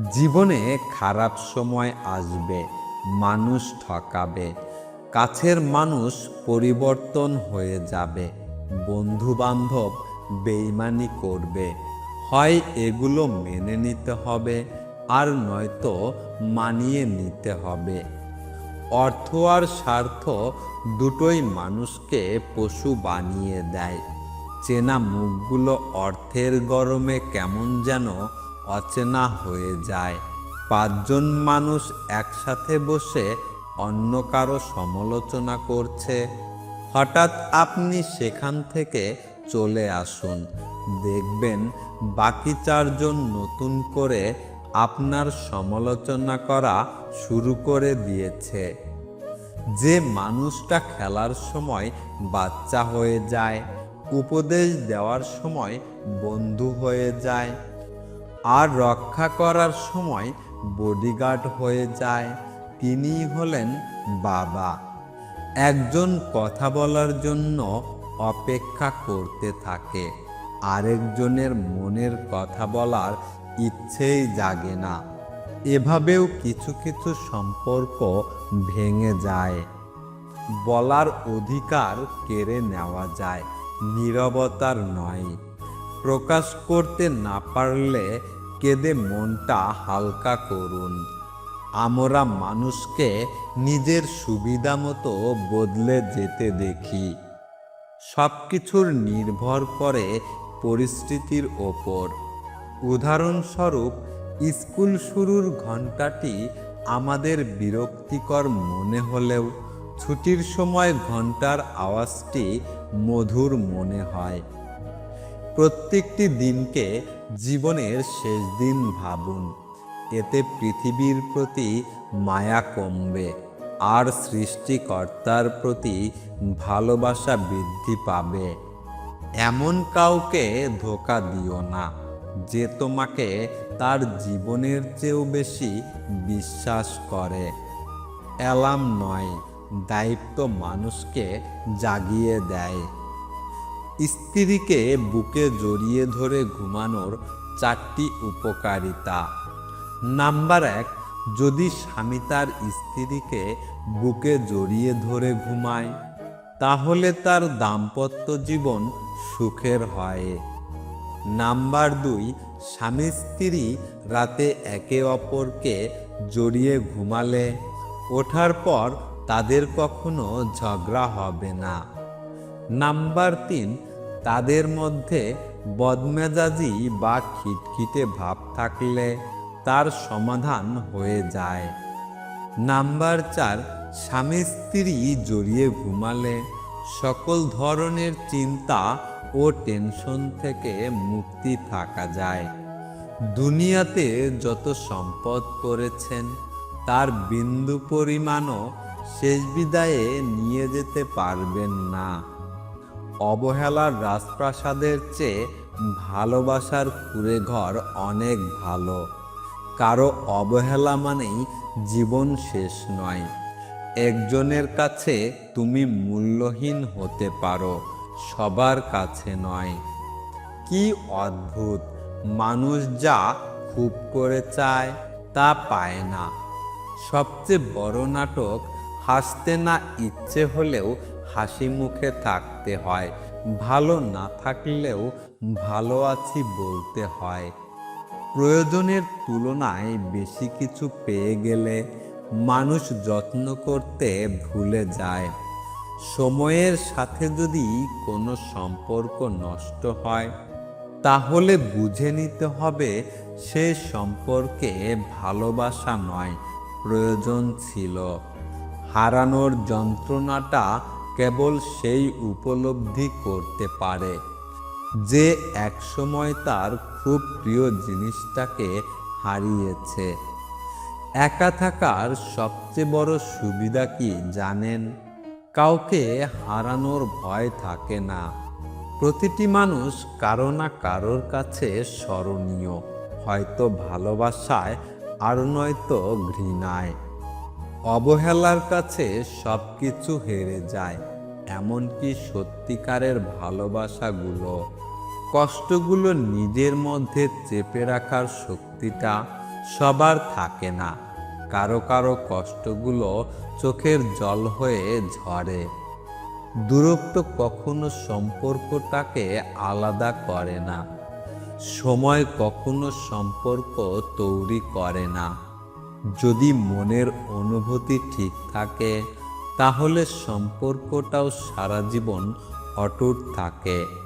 জীবনে খারাপ সময় আসবে, মানুষ ঠকাবে, কাছের মানুষ পরিবর্তন হয়ে যাবে বন্ধু বান্ধব বেইমানি করবে। হয় এগুলো মেনে নিতে হবে, আর নয়তো মানিয়ে নিতে হবে। অর্থ আর স্বার্থ দুটোই মানুষকে পশু বানিয়ে দেয়। চেনা মুখগুলো অর্থের গরমে কেমন যেন অচেনা হয়ে যায়। পাঁচজন মানুষ একসাথে বসে অন্য কারও সমালোচনা করছে। হঠাৎ আপনি সেখান থেকে চলে আসুন। দেখবেন বাকি চারজন নতুন করে আপনার সমালোচনা করা শুরু করে দিয়েছে। যে মানুষটা খেলার সময় বাচ্চা হয়ে যায়, উপদেশ দেওয়ার সময় বন্ধু হয়ে যায় আর রক্ষা করার সময় বডিগার্ড হয়ে যায়। তিনি হলেন বাবা। একজন কথা বলার জন্য অপেক্ষা করতে থাকে। আরেকজনের মনের কথা বলার ইচ্ছেই জাগে না। এভাবেও কিছু কিছু সম্পর্ক ভেঙে যায়। বলার অধিকার কেড়ে নেওয়া যায়। নীরবতার নয়। প্রকাশ করতে না পারলে কেঁদে মনটা হালকা করুন। আমরা মানুষকে নিজের সুবিধা মতো বদলে যেতে দেখি। সব কিছুর নির্ভর করে পরিস্থিতির ওপর। উদাহরণস্বরূপ, স্কুল শুরুর ঘন্টাটি আমাদের বিরক্তিকর মনে হলেও ছুটির সময় ঘণ্টার আওয়াজটি মধুর মনে হয়। প্রত্যেকটি দিনকে জীবনের শেষ দিন ভাবুন। এতে পৃথিবীর প্রতি মায়া কমবে, আর সৃষ্টিকর্তার প্রতি ভালোবাসা বৃদ্ধি পাবে। এমন কাউকে ধোকা দিও না, যে তোমাকে তার জীবনের চেয়েও বেশি বিশ্বাস করে। অ্যালার্ম নয়, দায়িত্ব মানুষকে জাগিয়ে দেয়। স্ত্রীকে বুকে জড়িয়ে ধরে ঘুমানোর চারটি উপকারিতা। নাম্বার এক, যদি স্বামী তার স্ত্রীকে বুকে জড়িয়ে ধরে ঘুমায়, তাহলে তার দাম্পত্য জীবন সুখের হয়। নাম্বার দুই, স্বামী স্ত্রী রাতে একে অপরকে জড়িয়ে ঘুমালে, ওঠার পর তাদের কখনো ঝগড়া হবে না। নাম্বার তিন, তাদের মধ্যে বদমেজাজি বা খিটখিটে ভাব থাকলে তার সমাধান হয়ে যায়। নাম্বার চার, স্বামী স্ত্রী জড়িয়ে ঘুমালে সকল ধরনের চিন্তা ও টেনশন থেকে মুক্তি থাকা যায়। দুনিয়াতে যত সম্পদ করেছেন, তার বিন্দু পরিমাণও শেষ বিদায়ে নিয়ে যেতে পারবেন না। অবহেলার রাজপ্রাসাদের চেয়ে ভালোবাসার কুড়ে ঘর অনেক ভালো। কারও অবহেলা মানেই জীবন শেষ নয়। একজনের কাছে তুমি মূল্যহীন হতে পারো, সবার কাছে নয়। কি অদ্ভুত! মানুষ যা খুব করে চায়, তা পায় না। সবচেয়ে বড় নাটক, হাসতে না ইচ্ছে হলেও হাসি মুখে থাকতে হয়। ভালো না থাকলেও ভালো আছি বলতে হয়। প্রয়োজনের তুলনায় বেশি কিছু পেয়ে গেলে মানুষ যত্ন করতে ভুলে যায়। সময়ের সাথে যদি কোনো সম্পর্ক নষ্ট হয়, তাহলে বুঝে নিতে হবে সে সম্পর্কে ভালোবাসা নয়, প্রয়োজন ছিল। হারানোর যন্ত্রণাটা কেবল সেই উপলব্ধি করতে পারে, যে একসময় তার খুব প্রিয় জিনিসটাকে হারিয়েছে। একা থাকার সবচেয়ে বড় সুবিধা কি জানেন? কাউকে হারানোর ভয় থাকে না। প্রতিটি মানুষ কারও না কারোর কাছে স্মরণীয়, হয়তো ভালোবাসায়, আর নয়তো ঘৃণায়। অবহেলার কাছে সব কিছু হেরে যায়, এমনকি সত্যিকারের ভালোবাসাগুলো। কষ্টগুলো নিজের মধ্যে চেপে রাখার শক্তিটা সবার থাকে না। কারও কারও কষ্টগুলো চোখের জল হয়ে ঝরে। দূরত্ব কখনো সম্পর্কটাকে আলাদা করে না। সময় কখনো সম্পর্ক তৈরি করে না। যদি মনের অনুভূতি ঠিক থাকে তাহলে সম্পর্কটাও সারা জীবন অটুট থাকে।